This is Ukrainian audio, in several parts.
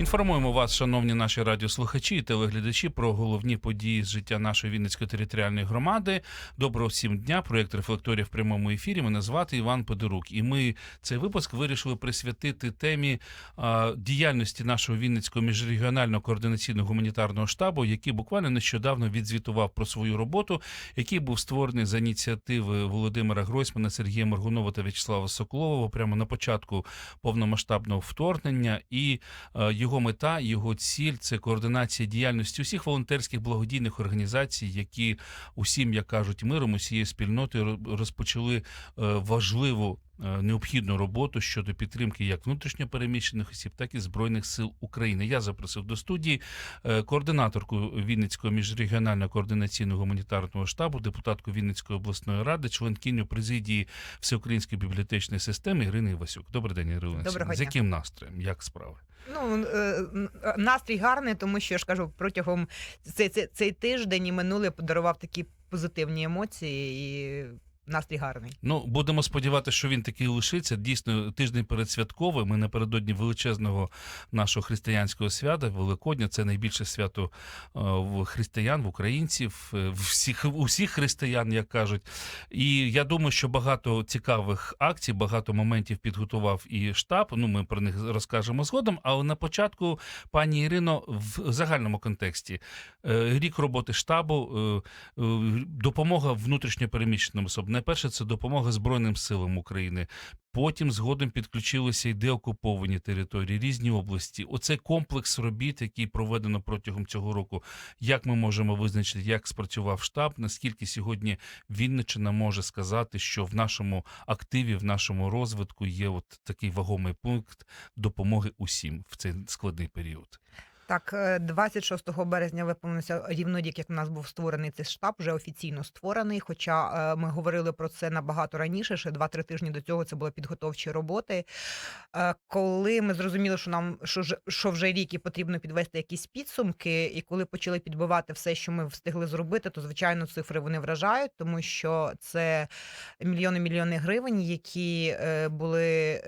Інформуємо вас, шановні наші радіослухачі і телеглядачі, про головні події з життя нашої Вінницької територіальної громади. Доброго всім дня. Проєкт рефлекторія в прямому ефірі. Мене звати Іван Подорук. І ми цей випуск вирішили присвятити темі а, діяльності нашого Вінницького міжрегіонального координаційного гуманітарного штабу, який буквально нещодавно відзвітував про свою роботу, який був створений за ініціативи Володимира Гройсмана, Сергія Моргунова та В'ячеслава Соколова прямо на початку повномасштабного вторгнення. І е, його мета, його ціль це координація діяльності усіх волонтерських благодійних організацій, які усім, як кажуть, миром усією спільнотою ро- розпочали е, важливу. е, Необхідну роботу щодо підтримки як внутрішньопереміщених осіб, так і збройних сил України. Я запросив до студії е, координаторку Вінницького міжрегіонального координаційного гуманітарного штабу, депутатку Вінницької обласної ради, членкиню президії Всеукраїнської бібліотечної системи Ірини Івасюк. Добрий день, Ірина. Доброго З яким настроєм? Як справи? Ну е, настрій гарний, тому що я ж кажу, протягом цей, цей, цей тиждень і минулий подарував такі позитивні емоції, і настрій гарний. Ну, будемо сподіватися, що він такий лишиться. Дійсно, тиждень передсвятковий. Ми напередодні величезного нашого християнського свята, Великодня. Це найбільше свято е, в християн, в українців, е, всіх усіх християн, як кажуть. І я думаю, що багато цікавих акцій, багато моментів підготував і штаб. Ну, ми про них розкажемо згодом. Але на початку, пані Ірино, в загальному контексті е, рік роботи штабу, допомога внутрішньопереміщеним особам. Найперше, це допомога Збройним силам України. Потім згодом підключилися і деокуповані території, різні області. Оцей комплекс робіт, який проведено протягом цього року. Як ми можемо визначити, як спрацював штаб? Наскільки сьогодні Вінниччина може сказати, що в нашому активі, в нашому розвитку є от такий вагомий пункт допомоги усім в цей складний період. Так, е, 26 березня виповнився рівно рік, як у нас був створений цей штаб, вже офіційно створений. Хоча е, ми говорили про це набагато раніше, ще 2-3 тижні до цього це були підготовчі роботи. Е, Коли ми зрозуміли, що нам що, що вже рік і потрібно підвести якісь підсумки, і коли почали підбивати все, що ми встигли зробити, то звичайно цифри вони вражають, тому що це мільйони мільйони гривень, які е, були.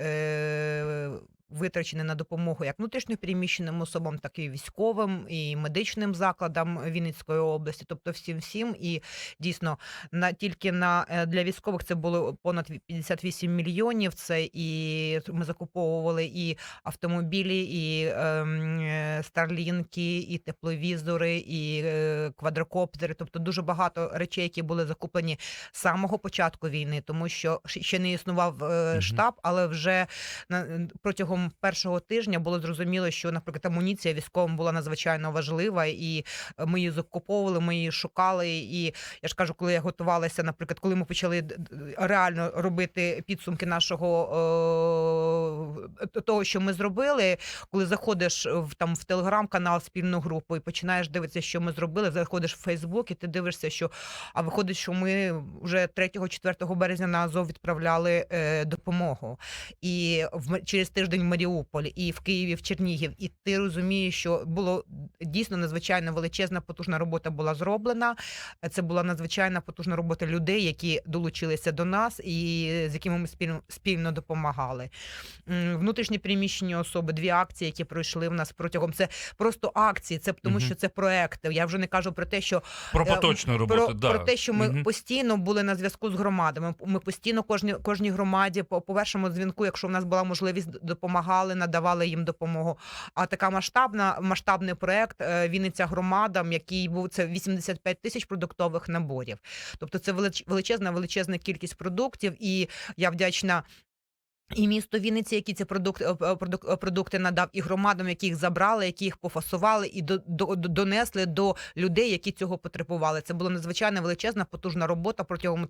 Витрачені на допомогу як внутрішньопереміщеним особам, так і військовим і медичним закладам Вінницької області, тобто всім всім. І дійсно на тільки на е, для військових це було понад 58 мільйонів. Це і ми закуповували і автомобілі, і ем, е, старлінки, і тепловізори, і е, квадрокоптери. Тобто дуже багато речей, які були закуплені з самого початку війни, тому що ще- ще не існував е, штаб, але вже на протягом першого тижня було зрозуміло, що, наприклад, амуніція військовим була надзвичайно важлива, і е, ми її закуповували, ми її шукали. І я ж кажу, коли я готувалася, наприклад, коли ми почали реально робити підсумки нашого е, того, що ми зробили, коли заходиш в там в телеграм-канал спільну групу і починаєш дивитися, що ми зробили, заходиш в Фейсбук, і ти дивишся, що а виходить, що ми вже 3-4 березня на Азов відправляли е, допомогу. І в через тиждень в Маріуполь, і в Києві, в Чернігів. І ти розумієш, що було дійсно надзвичайно величезна потужна робота була зроблена. Це була надзвичайна потужна робота людей, які долучилися до нас і з якими ми спільно спільно допомагали. Внутрішні переміщені особи, дві акції, які пройшли в нас протягом це просто акції, це тому, Мгм. що це проекти. Я вже не кажу про те, що Про Е, поточну про, роботу, да. про те, що ми Мгм. постійно були на зв'язку з громадами. Ми постійно кожній кожній громаді по, по першому дзвінку, якщо в нас була можливість, допомагали, надавали їм допомогу. А така масштабна масштабний проект е, Вінниця громадам, який був це 85 тисяч продуктових наборів. Тобто це велич- величезна величезна кількість продуктів, і я вдячна. І місто Вінниці, які ці продукти, е, е, е, продукти надав, і громадам, які їх забрали, які їх пофасували і до, до, до- донесли до людей, які цього потребували. Це була надзвичайно величезна, потужна робота протягом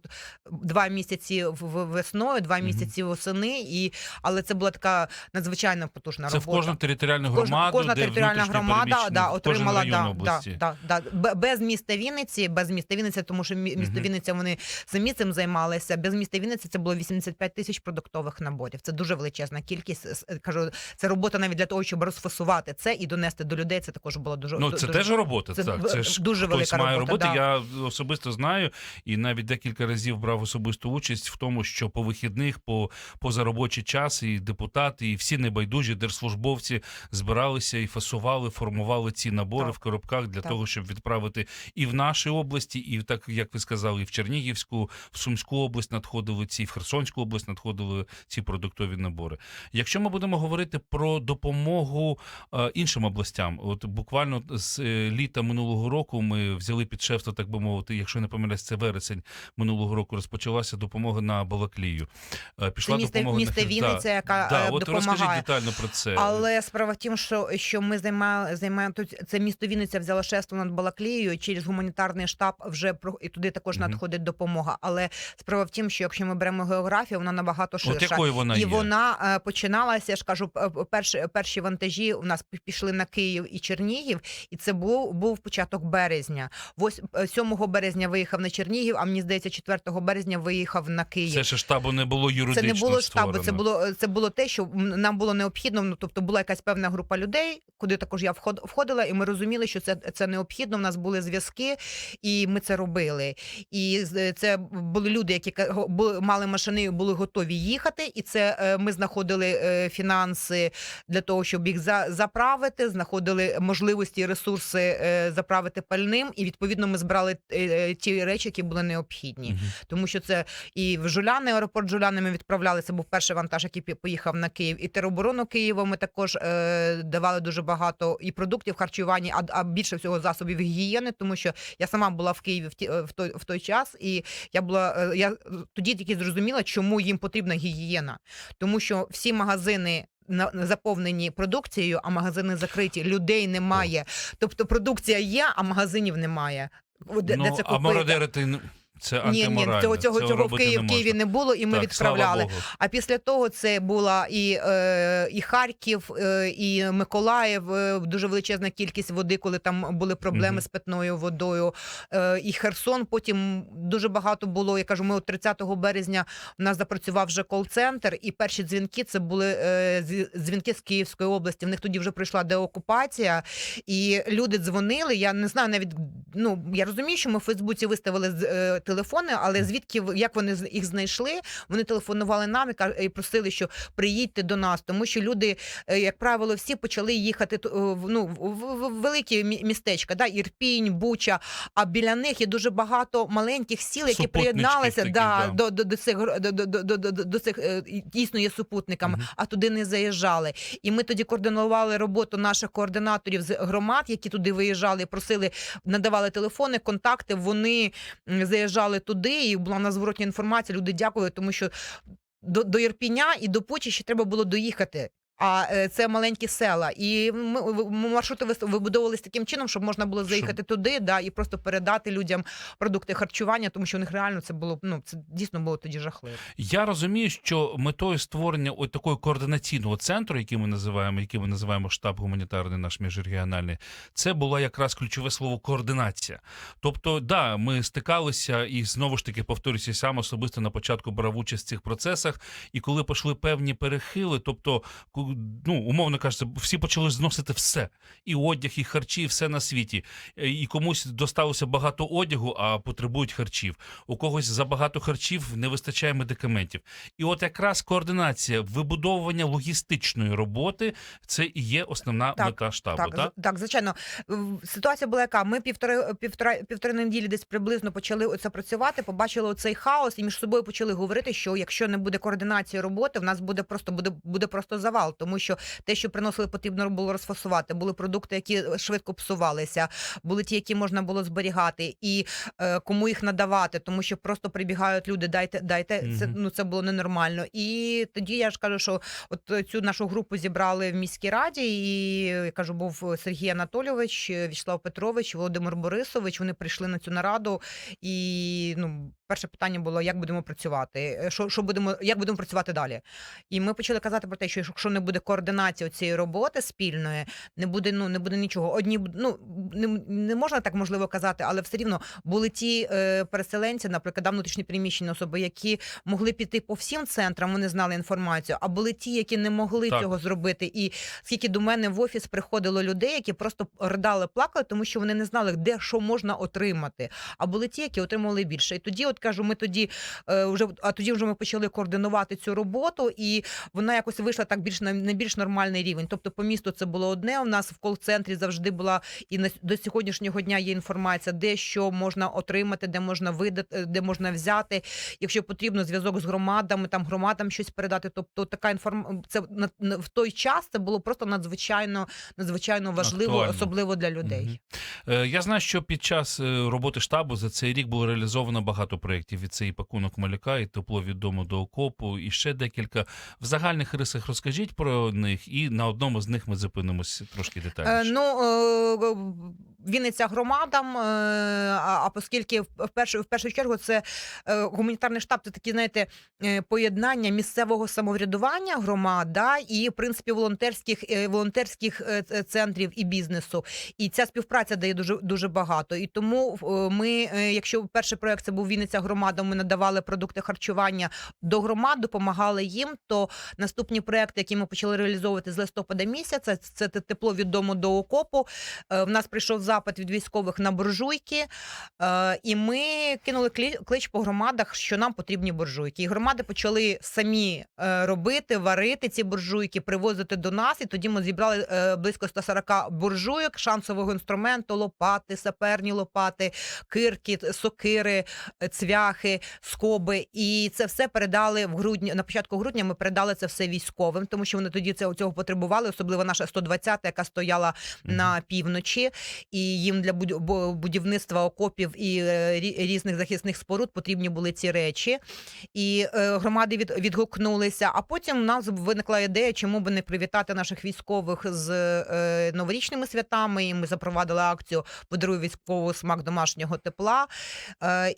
два місяці весною, два місяці восени. І але це була така надзвичайно потужна Це в кожну територіальну Кожна, громаду, кожна де територіальна громада да, отримала да, да, да, да. Без міста Вінниці, без міста Вінниця, тому що мі- місто Мгм. Вінниця вони самі цим займалися. Без міста Вінниці це було 85 тисяч продуктових наборів. Роботів. Це дуже величезна кількість. С- Кажу, це робота навіть для того, щоб розфасувати це і донести до людей. Це також було дуже Ну, це дуже- теж робота. це так. Це ж дуже хтось велика має робота, роботи. да. Я особисто знаю і навіть декілька разів брав особисту участь в тому, що по вихідних, по позаробочий час, і депутати, і всі небайдужі держслужбовці збиралися і фасували, формували ці набори Так. в коробках для Так. того, щоб відправити і в наші області, і так як ви сказали, і в Чернігівську, в Сумську область надходили ці, в Херсонську область надходили ці продуктові набори. Якщо ми будемо говорити про допомогу е, іншим областям, от буквально з е, літа минулого року ми взяли під шефство, так би мовити, якщо не помиляюсь, це вересень минулого року розпочалася допомога на Балаклію. Е, Пішла Це допомога місто на Вінниця, Да, яка да, от розкажіть допомагає. детально про це. Але справа в тім, що, що ми займаємо, займаємо тут це місто Вінниця взяло шефство над Балаклією через гуманітарний штаб вже і туди також Мгм. надходить допомога. Але справа в тім, що якщо ми беремо географію, вона набагато ширша. От якою вона і є? вона е, починалася, я ж кажу, перші, перші вантажі у нас пішли на Київ і Чернігів, і це був, був початок березня. Вось е, 7 березня виїхав на Чернігів, а мені здається, 4 березня виїхав на Київ. Це ще штабу не було Це не було штабу, це було це було те, що нам було необхідно. Ну тобто була якась певна група людей, куди також я вход- входила, і ми розуміли, що це, це необхідно. У нас були зв'язки, і ми це робили. І це були люди, які мали машини, були готові їхати. І це е, ми знаходили е, фінанси для того, щоб їх за, заправити, знаходили можливості і ресурси е, заправити пальним. І відповідно ми збирали ті речі, які були необхідні Мгм. тому що це і в Жуляни, аеропорт Жуляни ми відправляли. Це був перший вантаж, який поїхав на Київ. І тероборону Києва ми також давали дуже багато і продуктів харчування, а, більше всього засобів гігієни, тому що я сама була в Києві в, ті, в той в той час, і я була я тоді тільки зрозуміла, чому їм потрібна гігієна, тому що всі магазини. Заповнені продукцією, а магазини закриті. Людей немає. Тобто продукція є, а магазинів немає. Де, де це купити? а мародерити це Ні, ні, антиморально. цього цього, цього в Києві, не в Києві не було, і ми Так, відправляли. А після того це була і, е, і Харків, е, і Миколаїв. е, дуже величезна кількість води, коли там були проблеми Мгм. з питною водою. Е, і Херсон. Потім дуже багато було. Я кажу, ми от 30 березня у нас запрацював вже кол-центр, і перші дзвінки це були е, дзвінки з Київської області. В них тоді вже прийшла деокупація, і люди дзвонили. Я не знаю навіть ну я розумію, що ми в Фейсбуці виставили з- е, телефони, але звідки як вони їх знайшли? Вони телефонували нам і і просили, що приїдьте до нас, тому що люди, е, як правило, всі почали їхати е, в- ну, в, великі містечка, да, Ірпінь, Буча. А біля них є дуже багато маленьких сіл, які приєдналися таких, да, да. До, до, до цих до, до, до, до, до, цих е, дійсно є супутниками, Мгм. а туди не заїжджали. І ми тоді координували роботу наших координаторів з громад, які туди виїжджали, просили, надавали телефони, контакти. Вони м, заїжджали туди, і була на зворотня інформація. Люди дякували, тому що до, до Ірпіня і до Почі ще треба було доїхати. А е, це маленькі села, і ми, маршрути вибудовувались таким чином, щоб можна було заїхати туди, да, і просто передати людям продукти харчування, тому що у них реально це було ну це дійсно було тоді жахливо. Я розумію, що метою створення от такого координаційного центру, який ми називаємо, який ми називаємо штаб гуманітарний наш міжрегіональний, це була якраз ключове слово координація. Тобто, да, ми стикалися і знову ж таки повторюся, сам особисто на початку брав участь в цих процесах. І коли пішли певні перехили, тобто, ну умовно кажучи, всі почали зносити все: і одяг, і харчі, і все на світі. Е, І комусь досталося багато одягу, а потребують харчів. У когось забагато харчів не вистачає медикаментів. І от якраз координація вибудовування логістичної роботи це і є основна Так, мета штабу. Так, Так, так, звичайно. Ситуація була яка. Ми півтори півтора півтори неділі десь приблизно почали оце працювати, побачили оцей хаос і між собою почали говорити, що якщо не буде координації роботи, в нас буде просто буде, буде просто завал, тому що те, що приносили, потрібно було розфасувати. Були продукти, які швидко псувалися, були ті, які можна було зберігати, і е, кому їх надавати, тому що просто прибігають люди, дайте, дайте. Це ну це було ненормально. І тоді я ж кажу, що От е, цю нашу групу зібрали в міській раді, і я кажу, був Сергій Анатолійович, Вячеслав Петрович, Володимир Борисович. Вони прийшли на цю нараду, і ну, перше питання було: як будемо працювати? Е, Що, що будемо, як будемо працювати далі? І ми почали казати про те, що якщо не буде координації цієї роботи спільної, не буде ну не буде нічого. Одні ну не, не можна так можливо казати, але все рівно були ті е, переселенці, наприклад, внутрішні переміщені особи, які могли піти по всім центрам, вони знали інформацію. А були ті, які не могли Так. цього зробити. І скільки до мене в офіс приходило людей, які просто ридали, плакали, тому що вони не знали, де що можна отримати. А були ті, які отримували більше. І тоді, от кажу, ми тоді е, вже а тоді вже ми почали координувати цю роботу, і вона якось вийшла так більш на, на більш нормальний рівень. Тобто, по місту це було одне. У нас в кол-центрі завжди була і на до сьогоднішнього дня є інформація, де що можна отримати, де можна видати, де можна взяти. Якщо потрібно зв'язок з громадами, там громадам щось передати. Тобто така інформ... це на, в той час це було просто надзвичайно надзвичайно важливо, Актуально. особливо для людей. Мгм. Е, Я знаю, що під час е, роботи штабу за цей рік було реалізовано багато проєктів. І це і пакунок маляка, і тепло від дому до окопу, і ще декілька. В загальних рисах розкажіть про них, і на одному з них ми зупинимось трошки Е, детальніше. ну е, Вінниця громадам. е, А, оскільки в першу в першу чергу це е, гуманітарний штаб, це такі, знаєте, е, поєднання місцевого самоврядування громад да, і в принципі волонтерських волонтерських центрів і бізнесу. І ця співпраця дає дуже дуже багато. І тому ми, якщо перший проект це був Вінниця громада, ми надавали продукти харчування до громад, допомагали їм. То наступні проекти, які ми почали реалізовувати з листопада місяця, це те- тепло від дому до окопу. В нас прийшов запит від військових на буржуйки, е, і ми кинули клич по громадах, що нам потрібні буржуйки. І громади почали самі е, робити, варити ці буржуйки, привозити до нас. І тоді ми зібрали е, близько 140 буржуйок, шансового інструменту, лопати, саперні лопати, кирки, сокири, цвяхи, скоби. І це все передали в грудні. На початку грудня ми передали це все військовим, тому що вони тоді це цього потребували, особливо наша 120-та, яка стояла Мгм. на півночі, і їм для будівництва окопів і е, різних захисних споруд потрібні були ці речі. І е, громади від, відгукнулися. А потім у нас виникла ідея, чому би не привітати наших військових з е, новорічними святами. І ми запровадили акцію Подаруй військову смак домашнього тепла.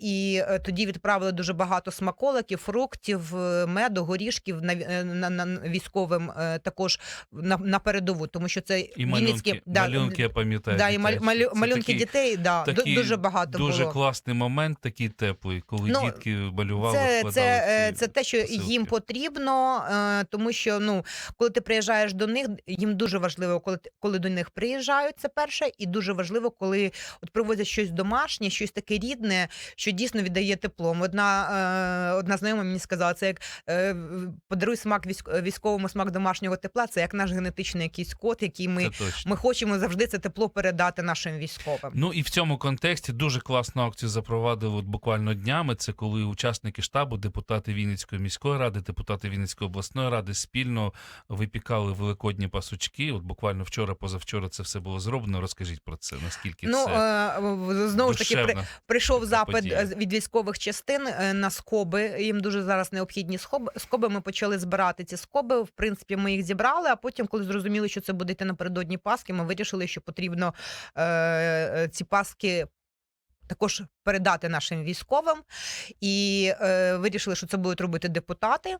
І тоді відправили дуже багато смаколиків, фруктів, меду, горішків на, на, на військовим також на, на передову, тому що це І малюнки, малюнки я пам'ятаю. Да, і маль, дитячі. Малю, Це малюнки такий- дітей, да, такий дуже багато Дуже було. класний момент, такий теплий, коли Ну, дітки малювали, Це, це, е, ці це те, що посилки. їм потрібно, е, тому що ну, коли ти приїжджаєш до них, їм дуже важливо, коли, коли до них приїжджають, це перше, і дуже важливо, коли от привозять щось домашнє, щось таке рідне, що дійсно віддає теплом. Одна, е, одна знайома мені сказала, це як е, подаруй смак військ- військовому смак домашнього тепла, це як наш генетичний якийсь код, який ми, ми хочемо завжди це тепло передати нашим військовим. Ну і в цьому контексті дуже класну акцію запровадили от буквально днями. Це коли учасники штабу, депутати Вінницької міської ради, депутати Вінницької обласної ради спільно випікали великодні пасочки. От буквально вчора, позавчора це все було зроблено. Розкажіть про це. Наскільки Ну, це е, знову ж таки, при. Прийшов запит подія. е, від військових частин е, на скоби. Їм дуже зараз необхідні скоби. Скоби ми почали збирати ці скоби. В принципі, ми їх зібрали. А потім, коли зрозуміли, що це буде йти напередодні Пасхи, ми вирішили, що потрібно е, ці паски. Також передати нашим військовим, і е, вирішили, що це будуть робити депутати.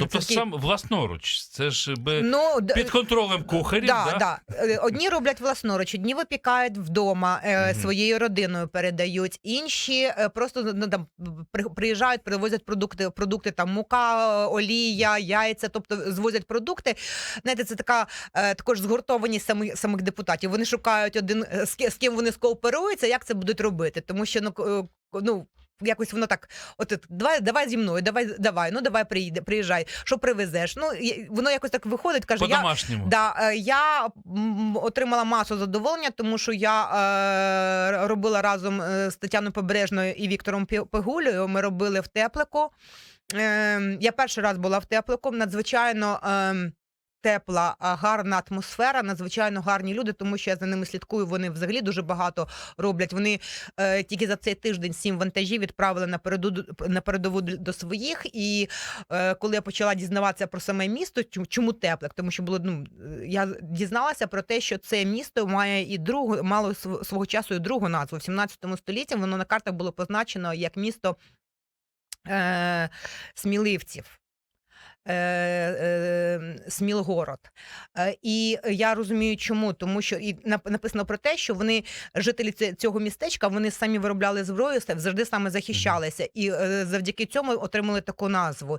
Тобто такий- сам власноруч, це ж би ну, під контролем кухарів. Да, да? да. Е, Одні роблять власноруч, одні випікають вдома е, своєю родиною передають. Інші е, просто ну, там приїжджають, привозять продукти, продукти там мука, е, олія, яйця, тобто звозять продукти. Знаєте, це така е, також згуртованість самих самих депутатів. Вони шукають один е, з, ким вони скооперуються, як це будуть робити, тому що ну. е, ну Якось воно так, от от, давай, давай зі мною, давай, давай, ну давай приїде, приїжджай, що привезеш. Ну воно якось так виходить. Каже, я. Да, е, я отримала масу задоволення, тому що я е, робила разом е, з Тетяною Побережною і Віктором Пегулею. Ми робили в теплику. Е, я перший раз була в теплику. Надзвичайно. Е, Тепла, гарна атмосфера, надзвичайно гарні люди, тому що я за ними слідкую. Вони взагалі дуже багато роблять. Вони е, тільки за цей тиждень сім вантажів відправили на переду на передову до своїх. І е, коли я почала дізнаватися про саме місто, чому, теплик, тому що було ну я дізналася про те, що це місто має і другу мало св- свого часу і другу назву в 17 столітті. Воно на картах було позначено як місто е, сміливців. Е, е, Смілгород. Е, і я розумію, чому, тому що і написано про те, що вони жителі цього містечка вони самі виробляли зброю, завжди саме захищалися, і завдяки цьому отримали таку назву.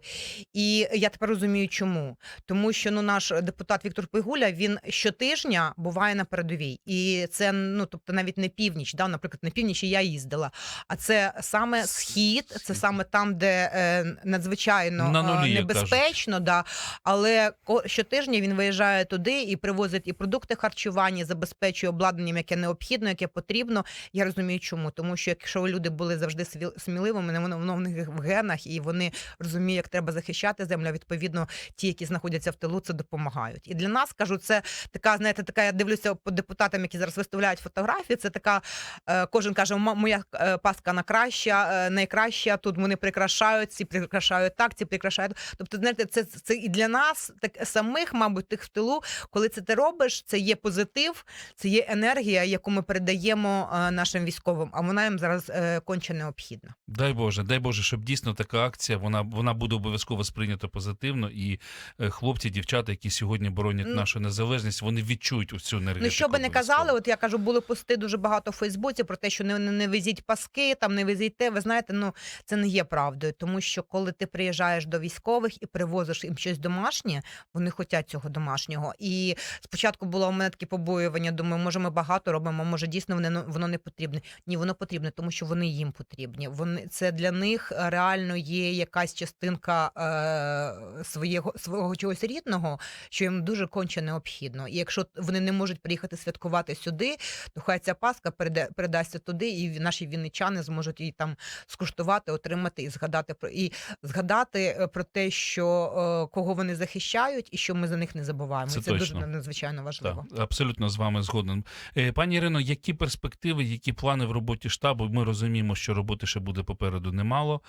І я тепер розумію, чому. Тому що ну наш депутат Віктор Пигуля він щотижня буває на передовій, і це ну тобто навіть не північ, да, наприклад, на північі я їздила. А це саме схід, це саме там, де надзвичайно На нулі, е, як да. Але щотижня він виїжджає туди і привозить і продукти харчування, забезпечує обладнанням, яке необхідно, яке потрібно. Я розумію, чому. Тому що якщо люди були завжди сміливими, воно воно в них в генах, і вони розуміють, як треба захищати землю. Відповідно, ті, які знаходяться в тилу, це допомагають. І для нас кажу, це така, знаєте, така. Я дивлюся по депутатам, які зараз виставляють фотографії. Це така. е, Кожен каже, «М- моя е, паска найкраща, е, найкраща. Тут вони прикрашають, ці прикрашають так, ці прикрашають. Тобто, знаєте, це, це і для нас, так самих, мабуть, тих в тилу, коли це ти робиш, це є позитив, це є енергія, яку ми передаємо е, нашим військовим. А вона їм зараз е, конче необхідна. Дай Боже, дай Боже, щоб дійсно така акція вона, вона буде обов'язково сприйнята позитивно. І е, хлопці, дівчата, які сьогодні боронять Ну, нашу незалежність, вони відчують цю енергетику. Ну що би не казали, от я кажу, були пости дуже багато в Фейсбуці про те, що не, не, не везіть паски, там не везіть те. Ви знаєте, ну це не є правдою, тому що коли ти приїжджаєш до військових і привозиш їм щось домашнє, вони хочуть цього домашнього. І спочатку було у мене таке побоювання. Думаю, може, ми багато робимо, може дійсно воно, воно не потрібне. Ні, воно потрібне, тому що вони їм потрібні. Вони це для них реально є якась частинка е, свого свого чогось рідного, що їм дуже конче необхідно. І якщо вони не можуть приїхати святкувати сюди, то хай ця паска переда- передасться туди, і наші вінничани зможуть її там скуштувати, отримати і згадати про і згадати е, про те, що е, кого вони захищають, і що ми за них не забуваємо. Це це дуже надзвичайно важливо. Так, абсолютно з вами згоден. Е, Пані Ірино, які перспективи, які плани в роботі штабу? Ми розуміємо, що роботи ще буде попереду немало,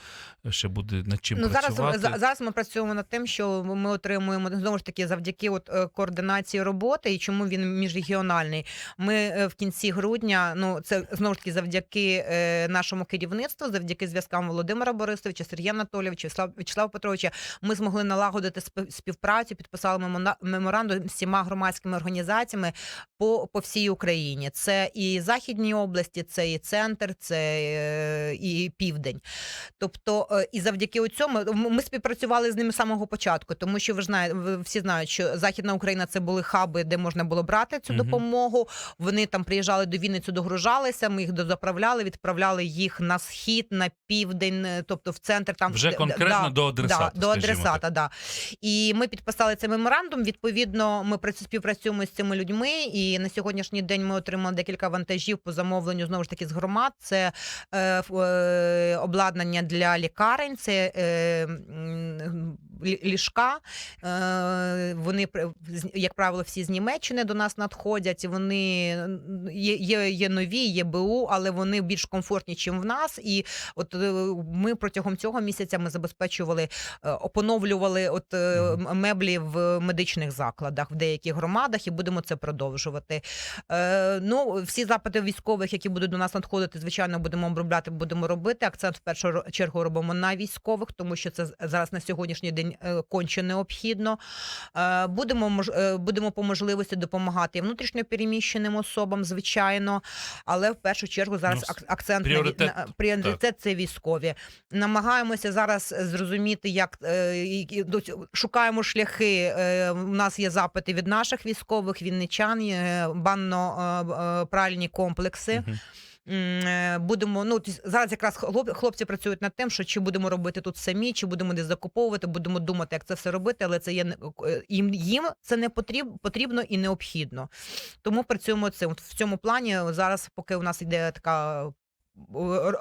ще буде над чим Ну зараз працювати. за- зараз ми працюємо над тим, що ми отримуємо знову ж таки завдяки от е, координації роботи і чому він міжрегіональний. Ми в кінці грудня, ну це знову ж таки завдяки нашому керівництву, завдяки зв'язкам Володимира Борисовича, Сергія Анатолійовича, Вячеслава Петровича. Ми змогли налагодити спів- співпрацю, підписали меморандум з всіма громадськими організаціями по, по всій Україні. Це і західні області, це і центр, це е, і південь. Тобто, е, і завдяки цьому ми співпрацювали з ними з самого початку, тому що ви ж знаєте, ви всі знають, що Західна Україна це були хаби, де можна було брати цю Мгм. допомогу. Вони там приїжджали до Вінниці, догружалися. Ми їх дозаправляли, відправляли їх на схід, на південь, е, тобто в центр. Там Вже конкретно да, до адресата, Да, до адресата, да. І ми підписали цей меморандум. Відповідно, ми співпрацюємо з цими людьми. І на сьогоднішній день ми отримали декілька вантажів по замовленню знову ж таки з громад. Це е, е, обладнання для лікарень, це е, ліжка. Е, вони як правило, всі з Німеччини до нас надходять. Вони є, є, є нові, є БУ, але вони більш комфортні, ніж в нас. І от е, ми протягом цього місяця ми забезпечували, е, опоновлювали от меблі в медичних закладах в деяких громадах, і будемо це продовжувати. Ну, всі запити військових, які будуть до нас надходити, звичайно, будемо обробляти, будемо робити. Акцент в першу чергу робимо на військових, тому що це зараз на сьогоднішній день е, конче необхідно. Е, будемо е, будемо по можливості допомагати і внутрішньо переміщеним особам, звичайно, але в першу чергу зараз Ну, ак- акцент пріоритет, на пріоритет це військові. Намагаємося зараз зрозуміти, як шукаємо шляхи. У нас є запити від наших військових, вінничан, е, банно-пральні комплекси. Мгм. Е, Будемо ну зараз якраз хлопці працюють над тим, що чи будемо робити тут самі, чи будемо десь закуповувати, будемо думати, як це все робити, але це є е, їм, їм це не потріб, потрібно і необхідно. Тому працюємо цим в цьому плані. Зараз, поки у нас йде така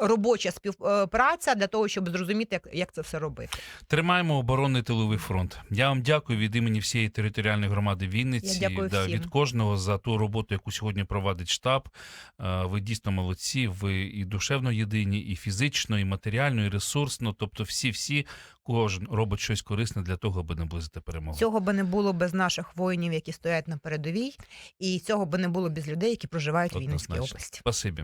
робоча співпраця для того, щоб зрозуміти, як, як це все робити. Тримаємо оборонний тиловий фронт. Я вам дякую від імені всієї територіальної громади Вінниці. Я дякую да, всім. від кожного за ту роботу, яку сьогодні провадить штаб. Е, Ви дійсно молодці. Ви і душевно єдині, і фізично, і матеріально, і ресурсно. Тобто, всі, всі кожен робить щось корисне для того, аби наблизити перемогу. Цього би не було без наших воїнів, які стоять на передовій, і цього би не було без людей, які проживають у Вінницькій області. Спасибі.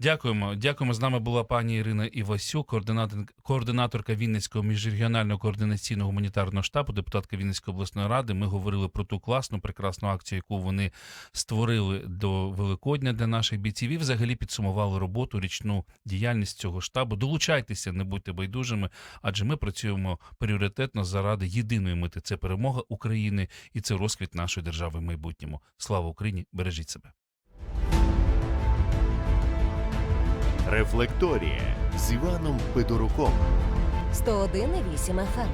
Дякуємо. Дякуємо. З нами була пані Ірина Івасюк, координатор, координаторка Вінницького міжрегіонального координаційного гуманітарного штабу, депутатка Вінницької обласної ради. Ми говорили про ту класну, прекрасну акцію, яку вони створили до Великодня для наших бійців. І взагалі підсумували роботу, річну діяльність цього штабу. Долучайтеся, не будьте байдужими, адже ми працюємо пріоритетно заради єдиної мети. Це перемога України і це розквіт нашої держави в майбутньому. Слава Україні! Бережіть себе. Рефлекторія з Іваном Федоруком. 101,8 FM.